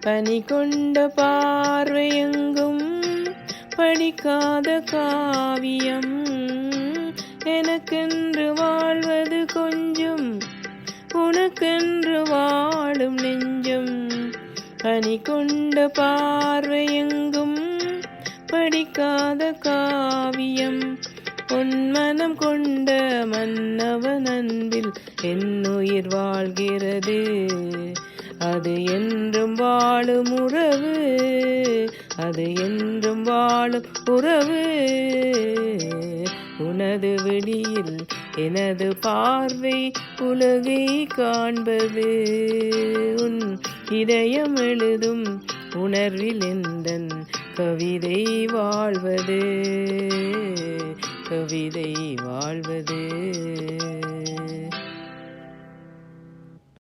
பனி கொண்ட பார்வையெங்கும் படிக்காத காவியம். எனக்கென்று வாழ்வது கொஞ்சம் உனக்கென்று வாழும் நெஞ்சம் பனி கொண்ட பார்வையெங்கும் படிக்காத காவியம். பொன்மனம் கொண்ட மன்னவன் அன்பில் என் உயிர் வாழ்கிறது. அது என்றும் வாழும் உறவு அது என்றும் வாழும் உறவு. உனது விழியில் எனது பார்வை உலகை காண்பது. உன் இதயம் எழுதும் உணர்வில் எந்தன் கவிதை வாழ்வது? கவிதை வாழ்வது.